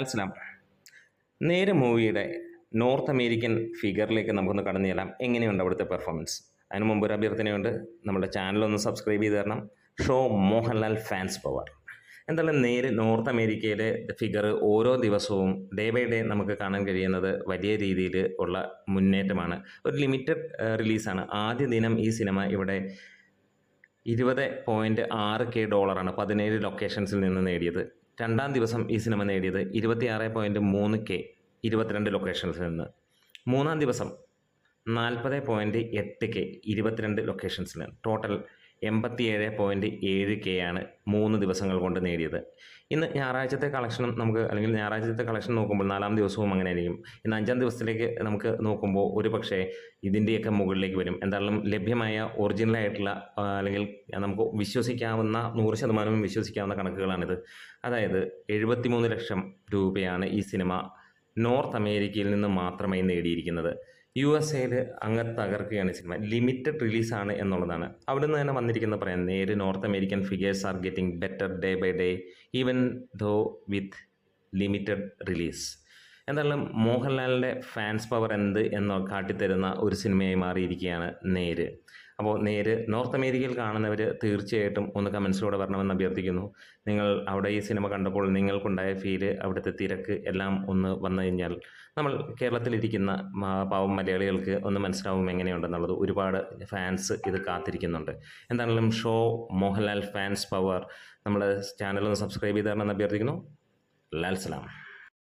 മനസ്സിലാം നേരെ മൂവിയുടെ north American ഫിഗറിലേക്ക് നമുക്കൊന്ന് കടന്നു ചെല്ലാം. എങ്ങനെയുണ്ട് അവിടുത്തെ പെർഫോമൻസ്? അതിന് മുമ്പ് ഒരു അഭ്യർത്ഥനയുണ്ട്. നമ്മുടെ ചാനലൊന്ന് സബ്സ്ക്രൈബ് ചെയ്ത് തരണം. ഷോ മോഹൻലാൽ ഫാൻസ് പവർ എന്തായാലും നേരെ നോർത്ത് അമേരിക്കയിലെ ഫിഗർ ഓരോ ദിവസവും ഡേ ബൈ ഡേ നമുക്ക് കാണാൻ കഴിയുന്നത് വലിയ രീതിയിൽ ഉള്ള മുന്നേറ്റമാണ്. ഒരു ലിമിറ്റഡ് റിലീസാണ് ആദ്യ ദിനം ഈ സിനിമ ഇവിടെ ഇരുപത് പോയിന്റ് ആറ് കെ ഡോളറാണ് പതിനേഴ് ലൊക്കേഷൻസിൽ നിന്ന് നേടിയത്. രണ്ടാം ദിവസം ഈ സിനിമ നേടിയത് ഇരുപത്തിയാറ് പോയിന്റ് മൂന്ന് കെ ഇരുപത്തിരണ്ട് ലൊക്കേഷൻസിൽ നിന്ന്. മൂന്നാം ദിവസം നാൽപ്പത് പോയിന്റ് എട്ട് കെ ഇരുപത്തിരണ്ട് ലൊക്കേഷൻസിൽ ടോട്ടൽ എൺപത്തിയേഴ് പോയിന്റ് ഏഴ് കെ ആണ് മൂന്ന് ദിവസങ്ങൾ കൊണ്ട് നേടിയത്. ഇന്ന് ഞായറാഴ്ചത്തെ കളക്ഷനും നമുക്ക് അല്ലെങ്കിൽ ഞായറാഴ്ചത്തെ കളക്ഷൻ നോക്കുമ്പോൾ നാലാം ദിവസവും അങ്ങനെ ആയിരിക്കും. ഇന്ന് അഞ്ചാം ദിവസത്തിലേക്ക് നമുക്ക് നോക്കുമ്പോൾ ഒരു പക്ഷേ ഇതിന്റെയൊക്കെ മുകളിലേക്ക് വരും. എന്തായാലും ലഭ്യമായ ഒറിജിനലായിട്ടുള്ള ആയിട്ടുള്ള അല്ലെങ്കിൽ നമുക്ക് വിശ്വസിക്കാവുന്ന നൂറ് ശതമാനവും വിശ്വസിക്കാവുന്ന കണക്കുകളാണിത്. അതായത് എഴുപത്തിമൂന്ന് ലക്ഷം രൂപയാണ് ഈ സിനിമ നോർത്ത് അമേരിക്കയിൽ നിന്ന് മാത്രമേ നേടിയിരിക്കുന്നത്. യു എസ് എയിൽ അങ്ങ് തകർക്കുകയാണ് സിനിമ. ലിമിറ്റഡ് റിലീസാണ് എന്നുള്ളതാണ്. അവിടുന്ന് തന്നെ വന്നിരിക്കുന്ന പറയാം നേര് north American figures are getting better day by day even though with limited release എന്തായാലും മോഹൻലാലിന്റെ ഫാൻസ് പവർ എന്ത് എന്ന് കാട്ടിത്തരുന്ന ഒരു സിനിമയായി മാറിയിരിക്കുകയാണ് നേര്. അപ്പോൾ നേര് നോർത്ത് അമേരിക്കയിൽ കാണുന്നവർ തീർച്ചയായിട്ടും ഒന്ന് കമൻസിലൂടെ വരണമെന്ന് അഭ്യർത്ഥിക്കുന്നു. നിങ്ങൾ അവിടെ ഈ സിനിമ കണ്ടപ്പോൾ നിങ്ങൾക്കുണ്ടായ ഫീൽ അവിടുത്തെ തിരക്ക് എല്ലാം ഒന്ന് വന്നു കഴിഞ്ഞാൽ നമ്മൾ കേരളത്തിലിരിക്കുന്ന പാവം മലയാളികൾക്ക് ഒന്ന് മനസ്സിലാവും എങ്ങനെയുണ്ടെന്നുള്ളത്. ഒരുപാട് ഫാൻസ് ഇത് കാത്തിരിക്കുന്നുണ്ട്. എന്താണെങ്കിലും ഷോ മോഹൻലാൽ ഫാൻസ് പവർ നമ്മുടെ ചാനൽ ഒന്ന് സബ്സ്ക്രൈബ് ചെയ്ത് തരണമെന്ന് അഭ്യർത്ഥിക്കുന്നു. ലാൽ സലാം.